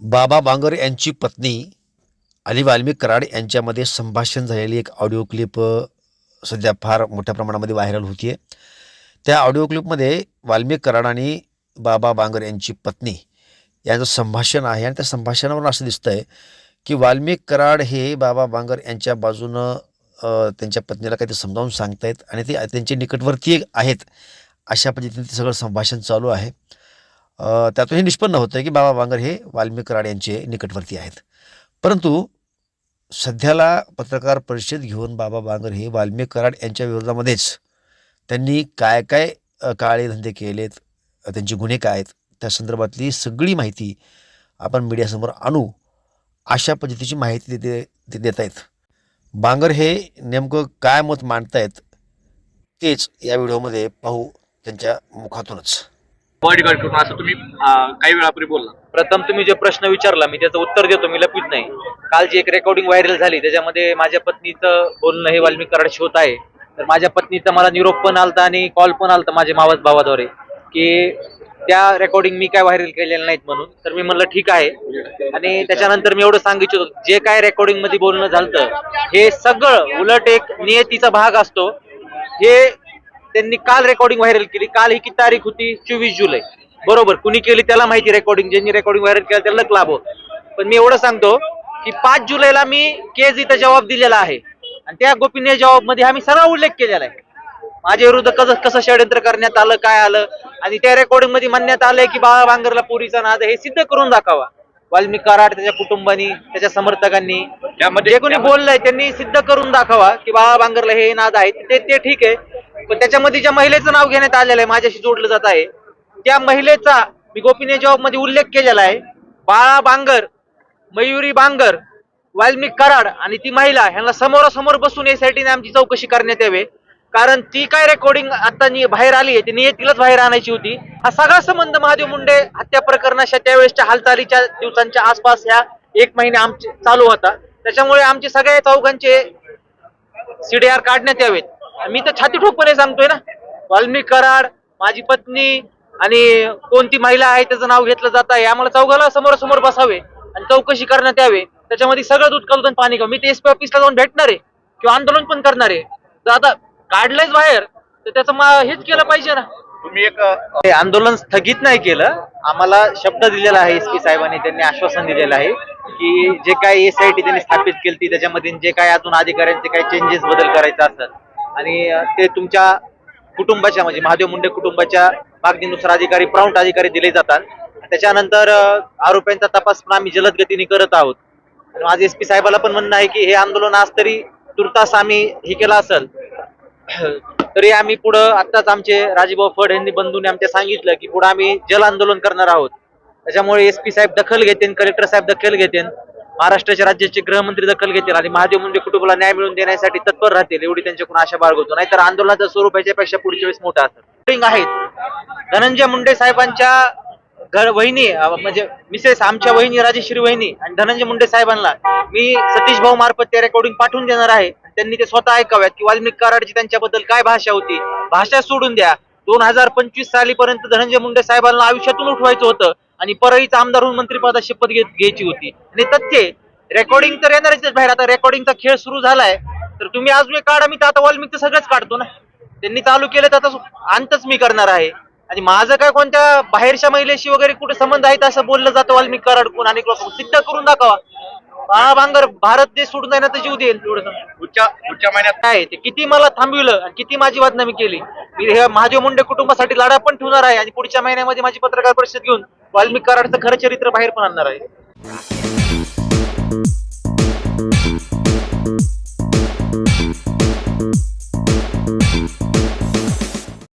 बाबा बांगर यांची पत्नी अली वाल्मिक कराड यांच्यामध्ये संभाषण झालेली एक ऑडिओ क्लिप सध्या फार मोठ्या प्रमाणामध्ये व्हायरल होती आहे त्या ऑडिओ क्लिपमध्ये वाल्मिक कराड आणि बाबा बांगर यांची पत्नी यांचं संभाषण आहे आणि त्या संभाषणावरून असं दिसतं आहे की वाल्मिक कराड हे बाबा बांगर यांच्या बाजूनं त्यांच्या पत्नीला काहीतरी समजावून सांगतायत आणि ते त्यांचे निकटवर्ती आहेत अशा पद्धतीने ते सगळं संभाषण चालू आहे. त्यातून हे निष्पन्न होतं की बाबा बांगर हे वाल्मिक कराड यांचे निकटवर्ती आहेत. परंतु सध्याला पत्रकार परिषद घेऊन बाबा बांगर हे वाल्मिक कराड यांच्या विरोधामध्येच त्यांनी काय काय काळे धंदे केलेत त्यांचे गुन्हे काय आहेत त्या संदर्भातली सगळी माहिती आपण मीडियासमोर आणू अशा पद्धतीची माहिती देते ते देत आहेत बांगर हे नेमकं काय मत मांडतायत तेच या व्हिडिओमध्ये पाहू त्यांच्या मुखातूनच. बॉडीगार्ड करून असं तुम्ही अं, काही वेळापूर्वी बोलला. प्रथम तुम्ही जे प्रश्न विचारला मी त्याचं उत्तर देतो मी लपित नाही. काल जी एक रेकॉर्डिंग व्हायरल झाली त्याच्यामध्ये माझ्या पत्नीचं बोलणं हे वाल्मिक कराड होत आहे. तर माझ्या पत्नीचा मला निरोप पण आलता आणि कॉल पण आलता माझ्या मावस भावाद्वारे की त्या रेकॉर्डिंग मी काय व्हायरल केलेल्या नाहीत म्हणून. तर मी म्हणलं ठीक आहे. आणि त्याच्यानंतर मी एवढं सांगितलं होतं जे काय रेकॉर्डिंगमध्ये बोलणं झालं हे सगळं उलट एक नियतीचा भाग असतो. हे त्यांनी काल रेकॉर्डिंग व्हायरल केली. काल ही किती तारीख होती? चोवीस जुलै. बरोबर. कुणी केली त्याला माहिती रेकॉर्डिंग ज्यांनी रेकॉर्डिंग व्हायरल केलं त्याला लाभ पण मी एवढं सांगतो की पाच जुलैला मी केज इथं जबाब दिलेला आहे. आणि त्या गोपनीय जबाबमध्ये आम्ही सर्व उल्लेख केलेला आहे. माझ्या विरुद्ध कसं कसं षडयंत्र करण्यात आलं काय आलं? आणि त्या रेकॉर्डिंगमध्ये म्हणण्यात आलंय की बाळा बांगरला पुरीचा नाद आहे, हे सिद्ध करून दाखवा. वाल्मिक कराड त्याच्या कुटुंबानी त्याच्या समर्थकांनी त्यामध्ये जे कोणी बोललंय त्यांनी सिद्ध करून दाखवा की बाळा बांगरला हे नाद आहे. ते ते ठीक आहे. पण त्याच्यामध्ये ज्या महिलेचं नाव घेण्यात आलेलं आहे माझ्याशी जोडलं जात आहे त्या महिलेचा मी गोपनीय जॉबमध्ये उल्लेख केलेला आहे. बाळा बांगर मयुरी बांगर वाल्मिक कराड आणि ती महिला ह्यांना समोरासमोर बसून यासाठी आमची चौकशी करण्यात यावी. कारण ती काय रेकॉर्डिंग आता बाहेर आली आहे ती नियतीलाच बाहेर आणायची होती. हा सगळा संबंध महादेव मुंडे हत्या प्रकरणाच्या त्यावेळेसच्या हालचालीच्या दिवसांच्या आसपास ह्या एक महिने आमचे चालू होता. त्याच्यामुळे आमचे सगळ्या चौघांचे सीडीआर काढण्यात यावेत. मी तर छाती ठोकपणे सांगतोय ना. वाल्मिक कराड माझी पत्नी आणि कोणती महिला आहे त्याचं नाव घेतलं जात आहे. आम्हाला चौघाला समोरासमोर बसावे आणि चौकशी करण्यात यावे. त्याच्यामध्ये सगळं दूध कलून पाणी का मी ते एसपी ऑफिसला जाऊन भेटणार आहे किंवा आंदोलन पण करणार. आहे तर आता काढलंयच बाहेर. तर त्याचं हेच केलं पाहिजे ना. तुम्ही एक आंदोलन स्थगित नाही केलं. आम्हाला शब्द दिलेला आहे एस पी साहेबांनी त्यांनी आश्वासन दिलेलं आहे की जे काय एस आय टी त्यांनी स्थापित केली त्याच्यामध्ये जे काय अजून अधिकाऱ्यांचे काही चेंजेस बदल करायचं असतात आणि ते तुमच्या कुटुंबाच्या म्हणजे महादेव मुंडे कुटुंबाच्या मागणीनुसार अधिकारी प्राऊंट अधिकारी दिले जातात. त्याच्यानंतर आरोपींचा तपास पण आम्ही जलद गतीने करत आहोत. माझे एस पी साहेबाला पण म्हणणं आहे की हे आंदोलन आज तरी तुर्तास आम्ही हे केलं असेल. तरी आम्ही पुढं आत्ताच आमचे राजीभाऊ फड यांनी बंधूने आमच्या सांगितलं की पुढे आम्ही जल आंदोलन करणार आहोत. त्याच्यामुळे एस पी साहेब दखल घेतेन कलेक्टर साहेब दखल घेतेन महाराष्ट्राच्या राज्याचे गृहमंत्री दखल घेतील आणि महादेव मुंडे कुटुंबाला न्याय मिळवून देण्यासाठी तत्पर राहतील एवढी त्यांच्याकडून आशा बाळगतो. नाहीतर आंदोलनाचं स्वरूप याच्यापेक्षा पुढच्या वेळेस मोठं असतं. आहेत. धनंजय मुंडे साहेबांच्या घर वहिनी म्हणजे मिसेस आमच्या वहिनी राजेश्री वहिनी आणि धनंजय मुंडे साहेबांना मी सतीश भाऊ मार्फत ते रेकॉर्डिंग पाठवून देणार आहे. त्यांनी ते स्वतः ऐकाव्यात की वाल्मिक कराडची त्यांच्याबद्दल काय भाषा होती. भाषा सोडून द्या. दोन हजार पंचवीस सालीपर्यंत धनंजय मुंडे साहेबांना आयुष्यातून उठवायचं होतं. आणि परळीचा आमदार होऊन मंत्रिपदा शपथ घेत घ्यायची होती. आणि तथ्य रेकॉर्डिंग तर येणारच बाहेर. आता रेकॉर्डिंगचा खेळ सुरू झालाय. तर तुम्ही अजून एक काढा. मी तर आता वाल्मिक सगळंच काढतो ना. त्यांनी चालू केलं तर आता अंतच मी करणार आहे. आणि माझं काय कोणत्या बाहेरच्या महिलेशी वगैरे कुठे संबंध आहेत असं बोललं जातं वाल्मिक कराड कोण आणि लोक सिद्ध करून दाखवा. बाळा बांगर भारत देश सोडून तर जीव देईल पुढच्या पुढच्या महिन्यात काय ते? किती मला थांबविलं आणि किती माझी बदनामी केली? मी हे महादेव मुंडे कुटुंबासाठी लढा पण ठेवणार आहे आणि पुढच्या महिन्यामध्ये माझी पत्रकार परिषद घेऊन वाल्मिक कराडचं खरं चरित्र बाहेर पण आणणार आहे.